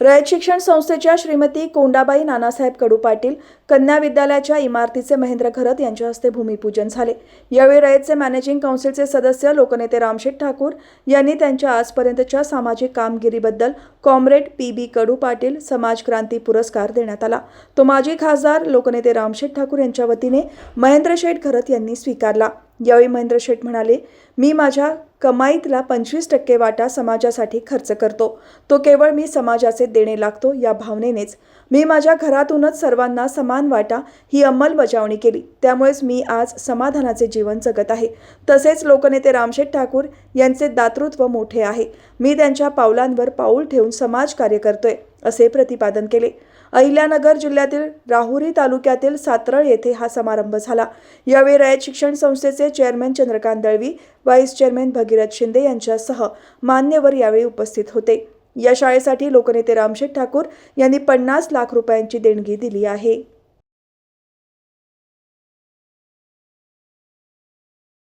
रयत शिक्षण संस्थेच्या श्रीमती कोंडाबाई नानासाहेब कडू पाटील कन्या विद्यालयाच्या इमारतीचे महेंद्र घरत यांच्या हस्ते भूमिपूजन झाले. यावेळी रयतचे मॅनेजिंग काउन्सिलचे सदस्य लोकनेते रामशेठ ठाकूर यांनी त्यांच्या आजपर्यंतच्या सामाजिक कामगिरीबद्दल comrade P B Kadu Patil समाज क्रांती पुरस्कार देण्यात आला. तो माजी खासदार लोकनेते रामशेठ ठाकूर यांच्या वतीने महेंद्र शेठ घरत यांनी स्वीकारला. यावेळी महेंद्र शेठ म्हणाले मी माझ्या कमाईतला पंचवीस टक्के वाटा समाजासाठी खर्च करतो. तो केवळ मी समाजाचे देणे लागतो या भावनेनेच. मी माझ्या घरातूनच सर्वांना समान वाटा ही अंमलबजावणी केली. त्यामुळेच मी आज समाधानाचे जीवन जगत आहे. तसेच लोकनेते रामशेठ ठाकूर यांचे दातृत्व मोठे आहे. मी त्यांच्या पावलांवर पाऊल ठेवून समाजकार्य करतोय असे प्रतिपादन केले. अहिल्यानगर जिल्ह्यातील राहुरी तालुक्यातील सातरळ येथे हा समारंभ झाला. यावेळी रयत शिक्षण संस्थेचे chairman Chandrakant Dalvi vice chairman Bhagirath Shinde यांच्यासह मान्यवर यावेळी उपस्थित होते. या शाळेसाठी लोकनेते रामशेठ ठाकूर यांनी पन्नास लाख रुपयांची देणगी दिली आहे.